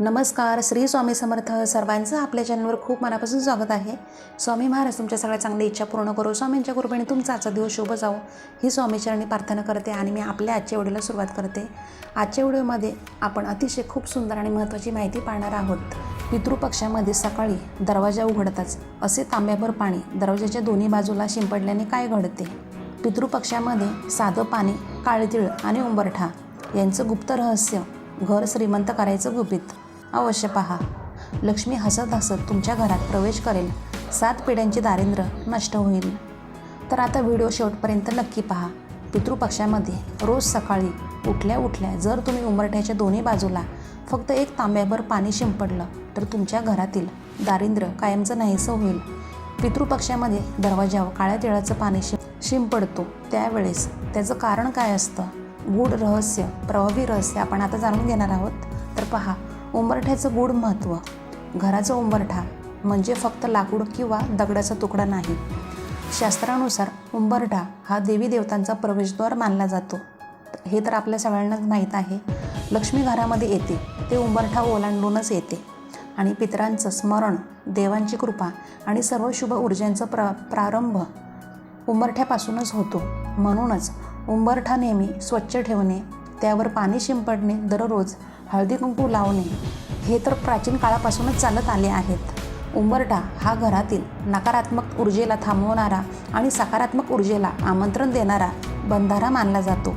नमस्कार श्री स्वामी समर्थ सर्वांचं आपल्या चॅनलवर खूप मनापासून स्वागत आहे. स्वामी महाराज तुमच्या सगळ्या चांगल्या इच्छा पूर्ण करू. स्वामींच्या कृपेने तुमचा आजचा दिवस शुभ जाऊ ही स्वामीचरणी प्रार्थना करते आणि मी आपल्या आजच्या व्हिडिओला सुरुवात करते. आजच्या व्हिडिओमध्ये आपण अतिशय खूप सुंदर आणि महत्त्वाची माहिती पाहणार आहोत. पितृपक्षामध्ये सकाळी दरवाजा उघडताच असे तांब्याभर पाणी दरवाजाच्या दोन्ही बाजूला शिंपडल्याने काय घडते? पितृपक्षामध्ये साधं पाणी काळतीळ आणि उंबरठा यांचं गुप्त रहस्य घर श्रीमंत करायचं गुपित. अवश्य पहा. लक्ष्मी हसत हसत तुमच्या घरात प्रवेश करेल. सात पिढ्यांची दारिद्र्य नष्ट होईल. तर आता व्हिडिओ शेवटपर्यंत नक्की पहा. पितृपक्षामध्ये रोज सकाळी उठल्या उठल्या जर तुम्ही उंबरठ्याच्या दोन्ही बाजूला फक्त एक तांब्याभर पाणी शिंपडलं तर तुमच्या घरातील दारिद्र्य कायमचं नाहीसं होईल. पितृपक्षामध्ये दरवाजावर काळ्या तिळाचं पाणी शिं शिंपडतो. त्यावेळेस त्याचं कारण काय असतं? गूढ रहस्य प्रभावी रहस्य आपण आता जाणून घेणार आहोत. तर पहा उंबरठ्याचं गूढ महत्त्व. घराचा उंबरठा म्हणजे फक्त लाकूड किंवा दगडाचा तुकडा नाही. शास्त्रानुसार उंबरठा हा देवी देवतांचा प्रवेशद्वार मानला जातो. हे तर आपल्या सगळ्यांनाच माहीत आहे. लक्ष्मी घरामध्ये येते ते उंबरठा ओलांडूनच येते. आणि पितरांचं स्मरण देवांची कृपा आणि सर्व शुभ ऊर्जांचा प्रा प्रारंभ उंबरठ्यापासूनच होतो. म्हणूनच उंबरठा नेहमी स्वच्छ ठेवणे त्यावर पाणी शिंपडणे दररोज हळदी कुंकू लावणे हे तर प्राचीन काळापासूनच चालत आले आहेत. उंबरठा हा घरातील नकारात्मक ऊर्जेला थांबवणारा आणि सकारात्मक ऊर्जेला आमंत्रण देणारा बंधारा मानला जातो.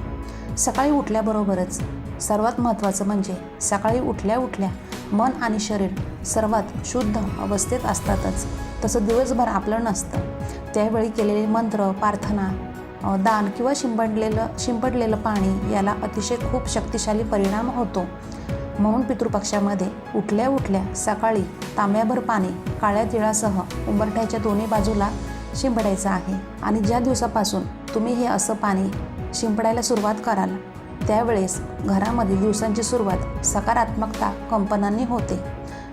सकाळी उठल्याबरोबरच सर्वात महत्त्वाचं म्हणजे सकाळी उठल्या उठल्या मन आणि शरीर सर्वात शुद्ध अवस्थेत असतातच. तसं दिवसभर आपलं नसतं. त्यावेळी केलेले मंत्र प्रार्थना दान किंवा शिंपडलेलं शिंपडलेलं पाणी याला अतिशय खूप शक्तिशाली परिणाम होतो. म्हणून पितृपक्षामध्ये उठल्या उठल्या सकाळी तांब्याभर पाणी काळ्या तिळासह उंबरठ्याच्या दोन्ही बाजूला शिंपडायचं आहे. आणि ज्या दिवसापासून तुम्ही हे असं पाणी शिंपडायला सुरुवात कराल त्यावेळेस घरामध्ये दिवसांची सुरुवात सकारात्मकता कंपनांनी होते.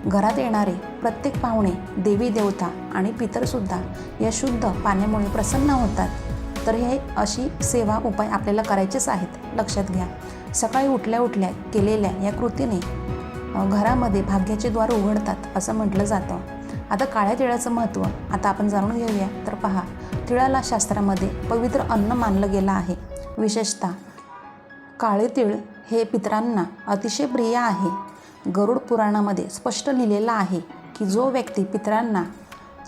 घरात येणारे प्रत्येक पाहुणे देवी देवता आणि पितरसुद्धा या शुद्ध पाण्यामुळे प्रसन्न होतात. तर हे अशी सेवा उपाय आपल्याला करायचेच आहेत. लक्षात घ्या. सकाळी उठल्या उठल्या केलेल्या या कृतीने घरामध्ये भाग्याचे द्वार उघडतात असं म्हटलं जातं. आता काळ्या तिळाचं महत्त्व आता आपण जाणून घेऊया. तर पहा तिळाला शास्त्रामध्ये पवित्र अन्न मानलं गेलं आहे. विशेषतः काळे तिळ हे पितरांना अतिशय प्रिय आहे. गरुड पुराणामध्ये स्पष्ट लिहिलेलं आहे की जो व्यक्ती पितरांना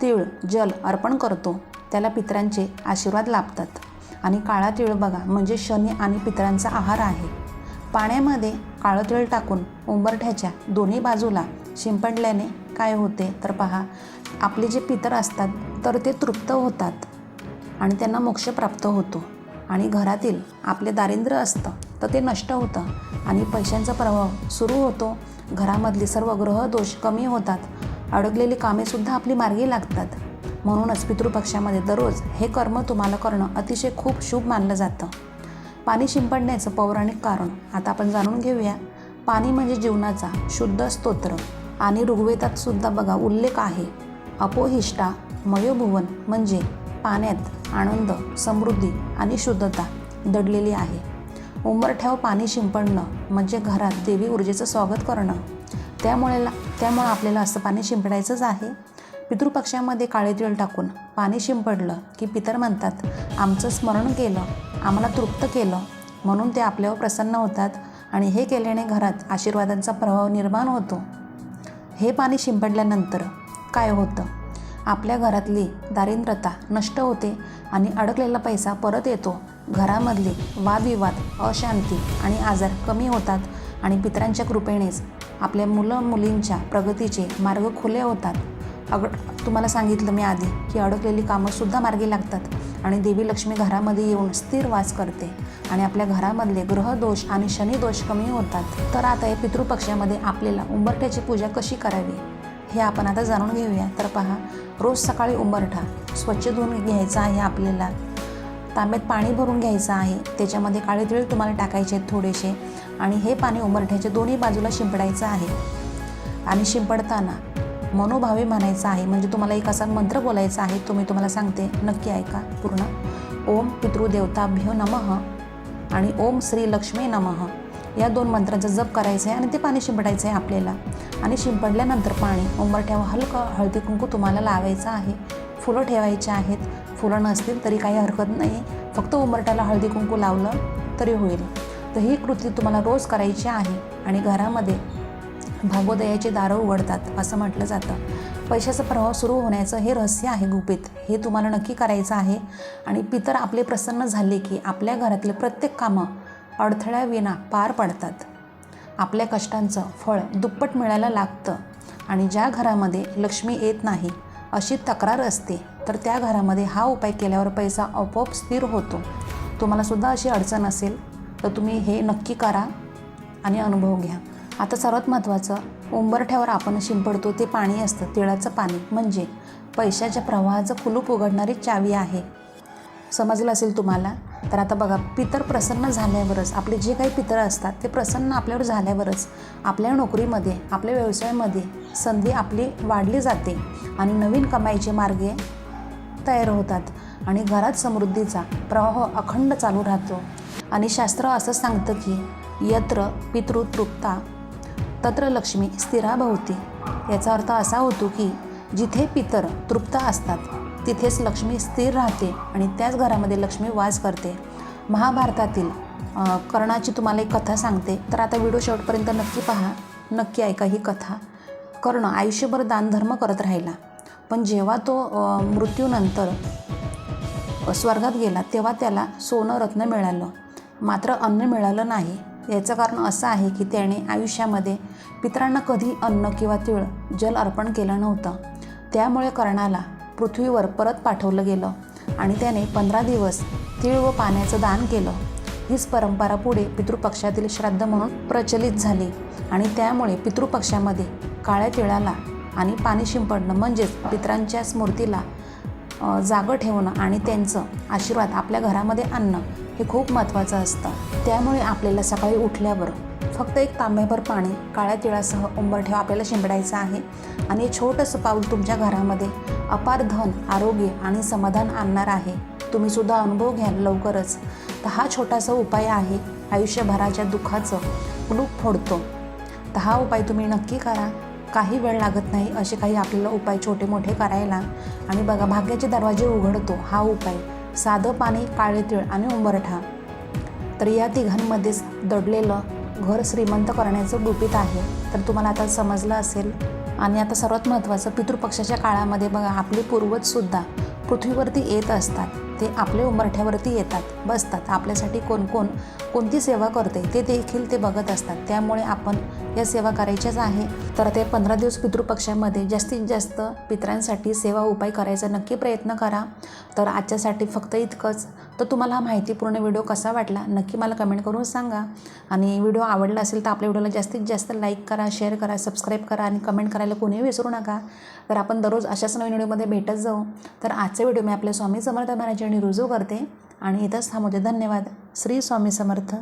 तीळ जल अर्पण करतो त्याला पितरांचे आशीर्वाद लाभतात. आणि काळा तिळ बघा म्हणजे शनी आणि पितरांचा आहार आहे. पाण्यामध्ये काळं तिळ टाकून उंबरठ्याच्या दोन्ही बाजूला शिंपडल्याने काय होते तर पहा आपले जे पितर असतात तर ते तृप्त होतात आणि त्यांना मोक्ष प्राप्त होतो. आणि घरातील आपले दारिद्र्य असतं तर ते नष्ट होतं. आणि पैशांचा प्रभाव सुरू होतो. घरामधले सर्व ग्रह दोष कमी होतात. अडकलेली कामेसुद्धा आपली मार्गी लागतात. म्हणूनच पितृपक्षामध्ये दररोज हे कर्म तुम्हाला करणं अतिशय खूप शुभ मानलं जातं. पाणी शिंपडण्याचं पौराणिक कारण. आता आपण जाणून घेऊया. पाणी म्हणजे जीवनाचा शुद्ध स्तोत्र. आणि ऋग्वेदात सुद्धा बघा उल्लेख आहे. अपोहिष्टा मयोभुवन म्हणजे पाण्यात आनंद समृद्धी आणि शुद्धता दडलेली आहे. उंबरठ्याव पाणी शिंपडणं म्हणजे घरात देवी ऊर्जेचं स्वागत करणं. त्यामुळे त्यामुळं आपल्याला असं पाणी शिंपडायचंच आहे. पितृपक्षामध्ये काळे तिळ टाकून पाणी शिंपडलं की पितर म्हणतात आमचं स्मरण केलं आम्हाला तृप्त केलं. म्हणून ते आपल्यावर प्रसन्न होतात आणि हे केल्याने घरात आशीर्वादांचा प्रभाव निर्माण होतो. हे पाणी शिंपडल्यानंतर काय होतं? आपल्या घरातली दारिद्रता नष्ट होते आणि अडकलेला पैसा परत येतो. घरामधले वादविवाद अशांती आणि आजार कमी होतात आणि पितरांच्या कृपेनेच आपल्या मुलं मुलींच्या प्रगतीचे मार्ग खुले होतात. अग तुम्हाला सांगितलं मी आधी की अडकलेली कामंसुद्धा मार्गी लागतात आणि देवी लक्ष्मी घरामध्ये येऊन स्थिर वास करते आणि आपल्या घरामधले ग्रहदोष आणि शनिदोष कमी होतात. तर आता या पितृपक्षामध्ये आपल्याला उंबरठ्याची पूजा कशी करावी हे आपण आता जाणून घेऊया. तर पहा रोज सकाळी उंबरठा स्वच्छ धुवून घ्यायचा आहे आपल्याला. तांब्यात पाणी भरून घ्यायचं आहे. त्याच्यामध्ये काळे तिळ तुम्हाला टाकायचे आहेत थोडेसे आणि हे पाणी उंबरठ्याच्या दोन्ही बाजूला शिंपडायचं आहे. आणि शिंपडताना मनोभावे म्हणायचं आहे. म्हणजे तुम्हाला एक असा मंत्र बोलायचा आहे तो मी तुम्हाला सांगते. नक्की ऐका पूर्ण. ओम पितृदेवताभ्यो नमः आणि ओम श्री लक्ष्मी नमः. या दोन मंत्रांचा जप करायचा आहे आणि ते पाणी शिंपडायचं आहे आपल्याला. आणि शिंपडल्यानंतर पाणी उंबरठ्यावर हलकं हळदी कुंकू तुम्हाला लावायचं आहे. फुलं ठेवायची आहेत. फुलं नसतील तरी काही हरकत नाही. फक्त उंबरठ्याला हळदी कुंकू लावलं तरी होईल. तर ही कृती तुम्हाला रोज करायची आहे. आणि घरामध्ये भागोदयाची दारं उघडतात असं म्हटलं जातं. पैशाचा प्रवाह सुरू होण्याचं हे रहस्य आहे गुपित. हे तुम्हाला नक्की करायचं आहे. आणि पितर आपले प्रसन्न झाले की आपल्या घरातले प्रत्येक कामं अडथळ्याविना पार पडतात. आपल्या कष्टांचं फळ दुप्पट मिळायला लागतं. आणि ज्या घरामध्ये लक्ष्मी येत नाही अशी तक्रार असते तर त्या घरामध्ये हा उपाय केल्यावर पैसा आपोआप स्थिर होतो. तुम्हाला सुद्धा अशी अडचण असेल तर तुम्ही हे नक्की करा आणि अनुभव घ्या. आता सर्वात महत्त्वाचं उंबरठ्यावर आपण शिंपडतो ते पाणी असतं तिळाचं पाणी. म्हणजे पैशाच्या प्रवाहाचं कुलूप उघडणारी चावी आहे. समजलं असेल तुम्हाला? तर आता बघा पितर प्रसन्न झाल्यावरच आपले जे काही पितर असतात ते प्रसन्न आपल्यावर झाल्यावरच आपल्या नोकरीमध्ये आपल्या व्यवसायामध्ये संधी आपली वाढली जाते आणि नवीन कमाईचे मार्गे तयार होतात आणि घरात समृद्धीचा प्रवाह अखंड चालू राहतो. आणि शास्त्र असं सांगतं की यत्र पितृतृप्ता तत्र लक्ष्मी स्थिरा भवती याचा अर्थ असा होतो की जिथे पितर तृप्त असतात तिथेच लक्ष्मी स्थिर राहते आणि त्याच घरामध्ये लक्ष्मी वास करते. महाभारतातील कर्णाची तुम्हाला एक कथा सांगते. तर आता व्हिडिओ शेवटपर्यंत नक्की पहा. नक्की ऐका ही कथा. कर्ण आयुष्यभर दानधर्म करत राहिला. पण जेव्हा तो मृत्यूनंतर स्वर्गात गेला तेव्हा त्याला सोनं रत्न मिळालं. मात्र अन्न मिळालं नाही. याचं कारण असं आहे की त्याने आयुष्यामध्ये पितरांना कधी अन्न किंवा तीळ जल अर्पण केलं नव्हतं. त्यामुळे कर्णाला पृथ्वीवर परत पाठवलं गेलं आणि त्याने पंधरा दिवस तीळ व पाण्याचं दान केलं. हीच परंपरा पुढे पितृपक्षातील श्राद्ध म्हणून प्रचलित झाली आणि त्यामुळे पितृपक्षामध्ये काळ्या तिळाला आणि पाणी शिंपडणं म्हणजेच पितरांच्या स्मृतीला जागं ठेवणं आणि त्यांचं आशीर्वाद आपल्या घरामध्ये आणणं हे खूप महत्त्वाचं असतं. त्यामुळे आपल्याला सकाळी उठल्यावर फक्त एक तांब्याभर पाणी काळ्या तिळासह उंबरठ्यावर आपल्याला शिंपडायचं आहे. आणि छोटंसं पाऊल तुमच्या घरामध्ये अपार धन आरोग्य आणि समाधान आणणार आहे. तुम्ही सुद्धा अनुभव घ्याल लवकरच. तर हा छोटासा उपाय आहे आयुष्यभराच्या दुःखाचं कुलूप फोडतो. तर हा उपाय तुम्ही नक्की करा. काही वेळ लागत नाही असे काही आपल्याला उपाय छोटे मोठे करायला. आणि बघा भाग्याचे दरवाजे उघडतो हा उपाय. साधं पाणी काळे तीळ आणि उंबरठा. तर या तिघांमध्येच दडलेलं घर श्रीमंत करण्याचं गुपित आहे. तर तुम्हाला आता समजलं असेल. आणि आता सर्वात महत्त्वाचं पितृपक्षाच्या काळामध्ये बघा आपले पूर्वजसुद्धा पृथ्वीवरती येत असतात. ते आपल्या उंबरठ्यावरती येतात बसतात. आपल्यासाठी कोण कोण कोणती सेवा करते ते देखील ते बघत असतात. त्यामुळे आपण या सेवा करायच्याच आहे. तर ते पंधरा दिवस पितृपक्षामध्ये जास्तीत जास्त पितरांसाठी सेवा उपाय करायचा नक्की प्रयत्न करा. तर आजच्यासाठी फक्त इतकंच. तर तुम्हाला हा माहितीपूर्ण व्हिडिओ कसा वाटला नक्की मला कमेंट करून सांगा. आणि व्हिडिओ आवडला असेल तर आपल्या व्हिडिओला जास्तीत जास्त लाईक करा शेअर करा सबस्क्राईब करा आणि कमेंट करायला कोणीही विसरू नका. तर आपण दररोज अशाच नवीन व्हिडिओमध्ये भेटत जाऊ. तर आजचा व्हिडिओ मी आपल्या स्वामी समर्थ महाराजांनी रुजू करते. आणि इथंच थांबवते. धन्यवाद. श्री स्वामी समर्थ.